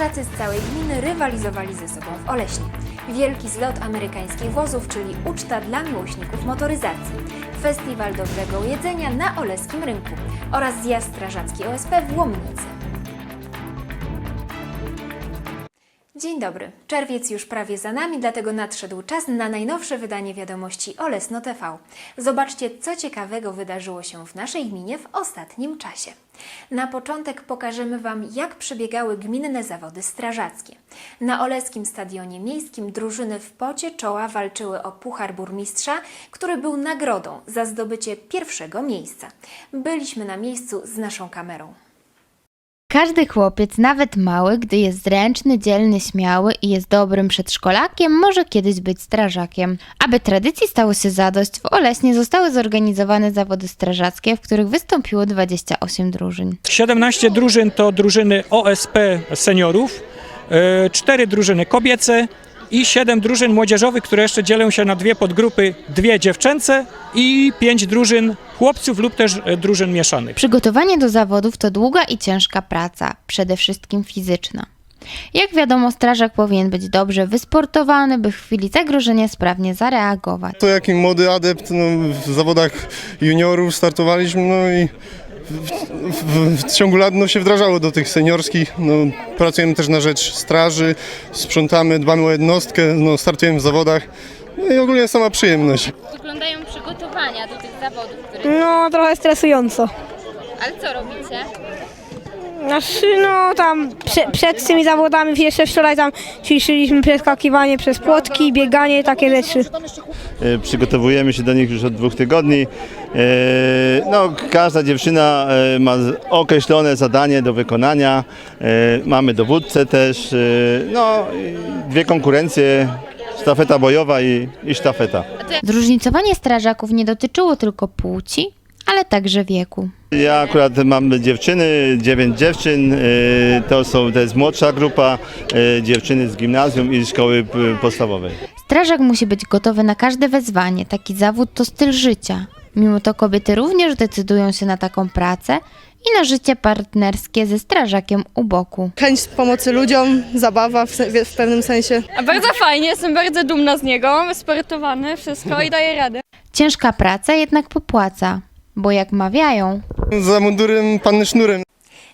Strażacy z całej gminy rywalizowali ze sobą w Oleśnie. Wielki zlot amerykańskich wozów, czyli uczta dla miłośników motoryzacji. Festiwal dobrego jedzenia na oleskim rynku oraz zjazd strażacki OSP w Łomnicy. Dzień dobry. Czerwiec już prawie za nami, dlatego nadszedł czas na najnowsze wydanie wiadomości Olesno TV. Zobaczcie, co ciekawego wydarzyło się w naszej gminie w ostatnim czasie. Na początek pokażemy Wam, jak przebiegały gminne zawody strażackie. Na Oleskim Stadionie Miejskim drużyny w pocie czoła walczyły o Puchar Burmistrza, który był nagrodą za zdobycie pierwszego miejsca. Byliśmy na miejscu z naszą kamerą. Każdy chłopiec, nawet mały, gdy jest zręczny, dzielny, śmiały i jest dobrym przedszkolakiem, może kiedyś być strażakiem. Aby tradycji stało się zadość, w Oleśnie zostały zorganizowane zawody strażackie, w których wystąpiło 28 drużyn. 17 drużyn to drużyny OSP seniorów, 4 drużyny kobiece i 7 drużyn młodzieżowych, które jeszcze dzielą się na dwie podgrupy, dwie dziewczęce i 5 drużyn chłopców lub też e, drużyn mieszanych. Przygotowanie do zawodów to długa i ciężka praca, przede wszystkim fizyczna. Jak wiadomo, strażak powinien być dobrze wysportowany, by w chwili zagrożenia sprawnie zareagować. To jaki młody adept no, w zawodach juniorów startowaliśmy, no i w, w, w ciągu lat no, się wdrażało do tych seniorskich. No, pracujemy też na rzecz straży, sprzątamy, dbamy o jednostkę, no, startujemy w zawodach. No i ogólnie sama przyjemność. Wyglądają przygotowania do tych zawodów, które... No, trochę stresująco. Ale co robicie? Znaczy, no tam prze, przed tymi zawodami, jeszcze wczoraj tam ćwiczyliśmy przeskakiwanie przez płotki, bieganie, takie rzeczy. E, Przygotowujemy się do nich już od dwóch tygodni. E, No, każda dziewczyna e, ma określone zadanie do wykonania. E, Mamy dowódcę też. e, No, dwie konkurencje, sztafeta bojowa i, i sztafeta. Zróżnicowanie strażaków nie dotyczyło tylko płci, ale także wieku. Ja akurat mam dziewczyny, dziewięć dziewczyn. e, To, są, to jest młodsza grupa, e, dziewczyny z gimnazjum i szkoły p- podstawowej. Strażak musi być gotowy na każde wezwanie. Taki zawód to styl życia. Mimo to kobiety również decydują się na taką pracę i na życie partnerskie ze strażakiem u boku. chęć pomocy ludziom, zabawa w, se- w pewnym sensie. A bardzo fajnie, jestem bardzo dumna z niego, sportowany, wszystko i daje radę. Ciężka praca jednak popłaca, bo jak mawiają, Za mundurem panny sznurem.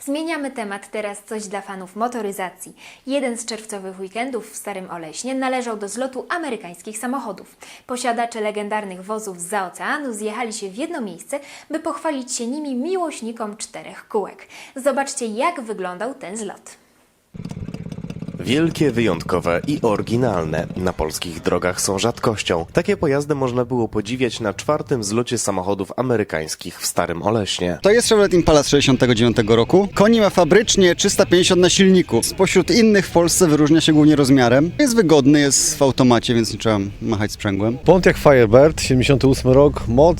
Zmieniamy temat, teraz coś dla fanów motoryzacji. Jeden z czerwcowych weekendów w Starym Oleśnie należał do zlotu amerykańskich samochodów. Posiadacze legendarnych wozów z oceanu zjechali się w jedno miejsce, by pochwalić się nimi miłośnikom czterech kółek. Zobaczcie, jak wyglądał ten zlot. Wielkie, wyjątkowe i oryginalne. Na polskich drogach są rzadkością. Takie pojazdy można było podziwiać na czwartym zlocie samochodów amerykańskich w Starym Oleśnie. To jest Chevrolet Impala z 69 roku. Koni ma fabrycznie 350 na silniku. Spośród innych w Polsce wyróżnia się głównie rozmiarem. Jest wygodny, jest w automacie, więc nie trzeba machać sprzęgłem. Pontiac Firebird, 78 rok, moc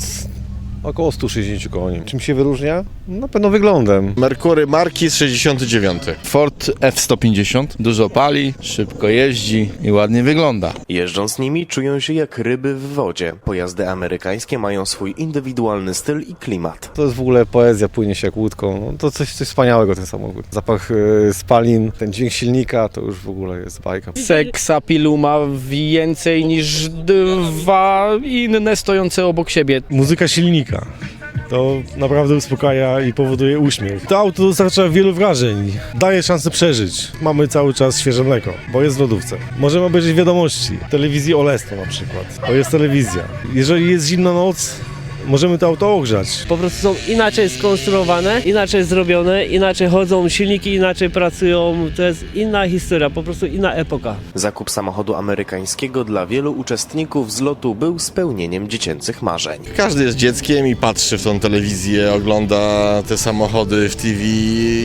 około 160 koni. Czym się wyróżnia? Na pewno wyglądem. Mercury marki z 69. Ford F-150 dużo pali, szybko jeździ i ładnie wygląda. Jeżdżąc nimi czują się jak ryby w wodzie. Pojazdy amerykańskie mają swój indywidualny styl i klimat. To jest w ogóle poezja, płynie się jak łódką. No, to coś, coś wspaniałego ten samochód. Zapach e, spalin, ten dźwięk silnika to już w ogóle jest bajka. Seksapilu ma więcej niż dwa inne stojące obok siebie. Muzyka silnika. To naprawdę uspokaja i powoduje uśmiech. To auto dostarcza wielu wrażeń, daje szansę przeżyć. Mamy cały czas świeże mleko, bo jest w lodówce. Możemy obejrzeć wiadomości, telewizji Olesto na przykład. To jest telewizja. Jeżeli jest zimna noc, możemy to auto ogrzać. Po prostu są inaczej skonstruowane, inaczej zrobione, inaczej chodzą silniki, inaczej pracują. To jest inna historia, po prostu inna epoka. Zakup samochodu amerykańskiego dla wielu uczestników zlotu był spełnieniem dziecięcych marzeń. Każdy jest dzieckiem i patrzy w tą telewizję, ogląda te samochody w TV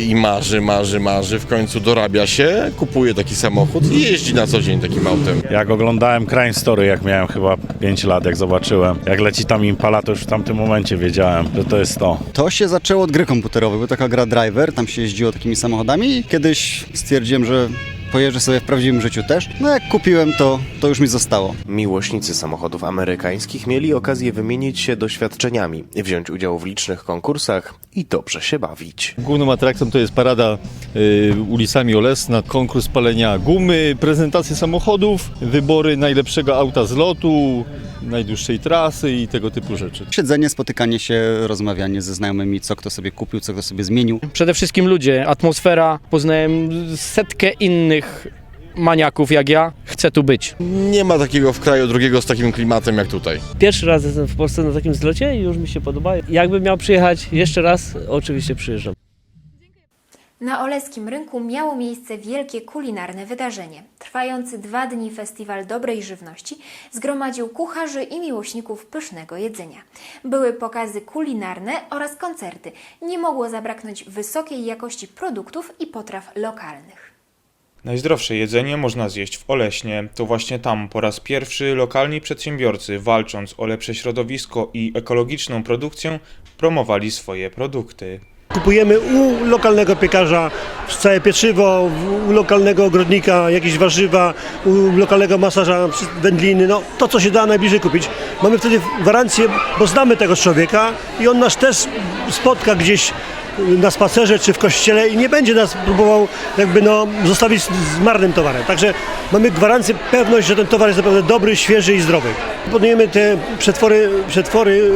i marzy, marzy, marzy. W końcu dorabia się, kupuje taki samochód i jeździ na co dzień takim autem. Jak oglądałem Crime Story, jak miałem chyba 5 lat, jak zobaczyłem, jak leci tam Impala, to już w tamtym momencie wiedziałem, że to jest to. To się zaczęło od gry komputerowej, była taka gra Driver, tam się jeździło takimi samochodami i kiedyś stwierdziłem, że pojeżdżę sobie w prawdziwym życiu też. No jak kupiłem, to, to już mi zostało. Miłośnicy samochodów amerykańskich mieli okazję wymienić się doświadczeniami, wziąć udział w licznych konkursach i dobrze się bawić. Główną atrakcją to jest parada y, ulicami Olesna, konkurs palenia gumy, prezentacje samochodów, wybory najlepszego auta z lotu, najdłuższej trasy i tego typu rzeczy. Siedzenie, spotykanie się, rozmawianie ze znajomymi, co kto sobie kupił, co kto sobie zmienił. Przede wszystkim ludzie, atmosfera. Poznałem setkę innych maniaków jak ja. Chcę tu być. Nie ma takiego w kraju drugiego z takim klimatem jak tutaj. Pierwszy raz jestem w Polsce na takim zlocie i już mi się podoba. Jakbym miał przyjechać jeszcze raz, oczywiście przyjeżdżam. Na Oleskim Rynku miało miejsce wielkie kulinarne wydarzenie. Trwający dwa dni festiwal dobrej żywności zgromadził kucharzy i miłośników pysznego jedzenia. Były pokazy kulinarne oraz koncerty. Nie mogło zabraknąć wysokiej jakości produktów i potraw lokalnych. Najzdrowsze jedzenie można zjeść w Oleśnie. To właśnie tam po raz pierwszy lokalni przedsiębiorcy, walcząc o lepsze środowisko i ekologiczną produkcję, promowali swoje produkty. Kupujemy u lokalnego piekarza całe pieczywo, u lokalnego ogrodnika jakieś warzywa, u lokalnego masaża wędliny, no to co się da najbliżej kupić. Mamy wtedy gwarancję, bo znamy tego człowieka i on nas też spotka gdzieś na spacerze czy w kościele i nie będzie nas próbował jakby no zostawić z marnym towarem. Także mamy gwarancję, pewność, że ten towar jest naprawdę dobry, świeży i zdrowy. Proponujemy te przetwory, przetwory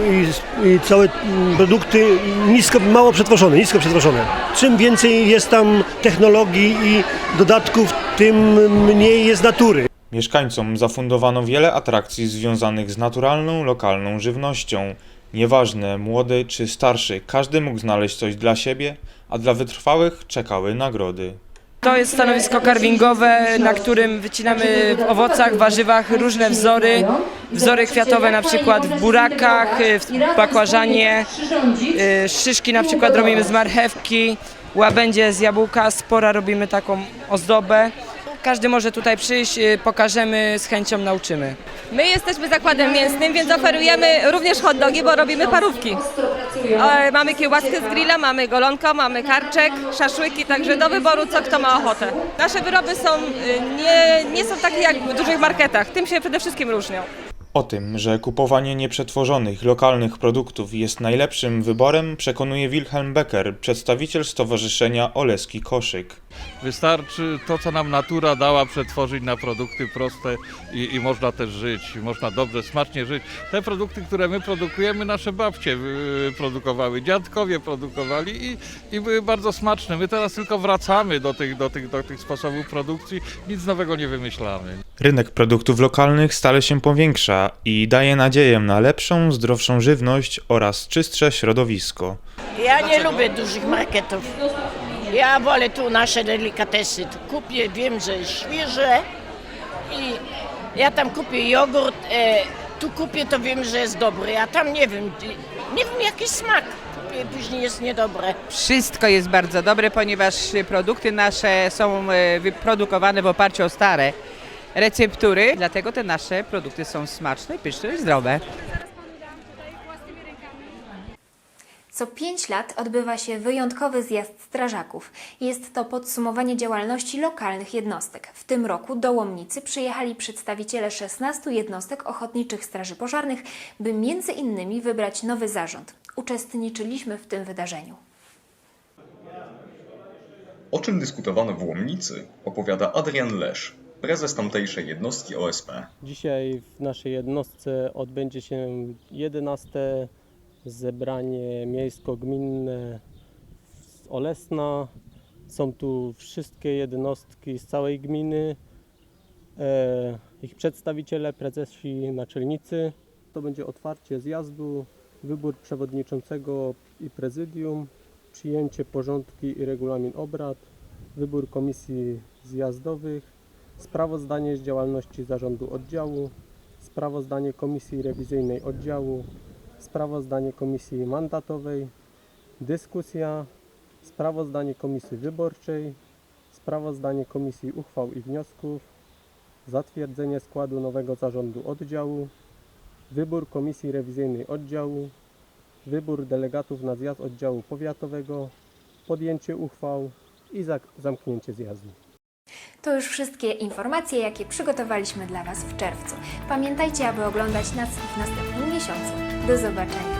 i, i całe mm, produkty nisko, mało przetworzone, nisko przetworzone. Czym więcej jest tam technologii i dodatków, tym mniej jest natury. Mieszkańcom zafundowano wiele atrakcji związanych z naturalną, lokalną żywnością. Nieważne, młody czy starszy, każdy mógł znaleźć coś dla siebie, a dla wytrwałych czekały nagrody. To jest stanowisko carvingowe, na którym wycinamy w owocach, warzywach różne wzory. Wzory kwiatowe na przykład w burakach, w bakłażanie, y, szyszki na przykład robimy z marchewki, łabędzie z jabłka, spora robimy taką ozdobę. Każdy może tutaj przyjść, y, pokażemy, z chęcią nauczymy. My jesteśmy zakładem mięsnym, więc oferujemy również hot dogi, bo robimy parówki. Mamy kiełbaskę z grilla, mamy golonko, mamy karczek, szaszłyki, także do wyboru co kto ma ochotę. Nasze wyroby są, y, nie, nie są takie jak w dużych marketach, tym się przede wszystkim różnią. O tym, że kupowanie nieprzetworzonych, lokalnych produktów jest najlepszym wyborem, przekonuje Wilhelm Becker, przedstawiciel Stowarzyszenia Oleski Koszyk. Wystarczy to, co nam natura dała, przetworzyć na produkty proste i, i można też żyć, można dobrze, smacznie żyć. Te produkty, które my produkujemy, nasze babcie y, produkowały, dziadkowie produkowali i, i były bardzo smaczne. My teraz tylko wracamy do tych, do, tych, do tych sposobów produkcji, nic nowego nie wymyślamy. Rynek produktów lokalnych stale się powiększa i daje nadzieję na lepszą, zdrowszą żywność oraz czystsze środowisko. Ja nie lubię dużych marketów. Ja wolę tu nasze delikatesy. Tu kupię, wiem, że jest świeże i ja tam kupię jogurt, e, tu kupię, to wiem, że jest dobry, a tam nie wiem, nie wiem jaki smak. Kupię, później jest niedobre. Wszystko jest bardzo dobre, ponieważ produkty nasze są e, wyprodukowane w oparciu o stare receptury, dlatego te nasze produkty są smaczne, pyszne i zdrowe. Co 5 lat odbywa się wyjątkowy zjazd strażaków. Jest to podsumowanie działalności lokalnych jednostek. W tym roku do Łomnicy przyjechali przedstawiciele 16 jednostek ochotniczych straży pożarnych, by między innymi wybrać nowy zarząd. Uczestniczyliśmy w tym wydarzeniu. O czym dyskutowano w Łomnicy opowiada Adrian Lesz, prezes tamtejszej jednostki OSP. Dzisiaj w naszej jednostce odbędzie się 11 zebranie miejsko-gminne z Olesna. Są tu wszystkie jednostki z całej gminy, e, ich przedstawiciele, prezesi, naczelnicy. To będzie otwarcie zjazdu, wybór przewodniczącego i prezydium, przyjęcie porządki i regulamin obrad, wybór komisji zjazdowych, sprawozdanie z działalności zarządu oddziału, sprawozdanie komisji rewizyjnej oddziału, sprawozdanie komisji mandatowej, dyskusja, sprawozdanie komisji wyborczej, sprawozdanie komisji uchwał i wniosków, zatwierdzenie składu nowego zarządu oddziału, wybór komisji rewizyjnej oddziału, wybór delegatów na zjazd oddziału powiatowego, podjęcie uchwał i zamknięcie zjazdu. To już wszystkie informacje, jakie przygotowaliśmy dla Was w czerwcu. Pamiętajcie, aby oglądać nas w następnym miesiącu. Do zobaczenia.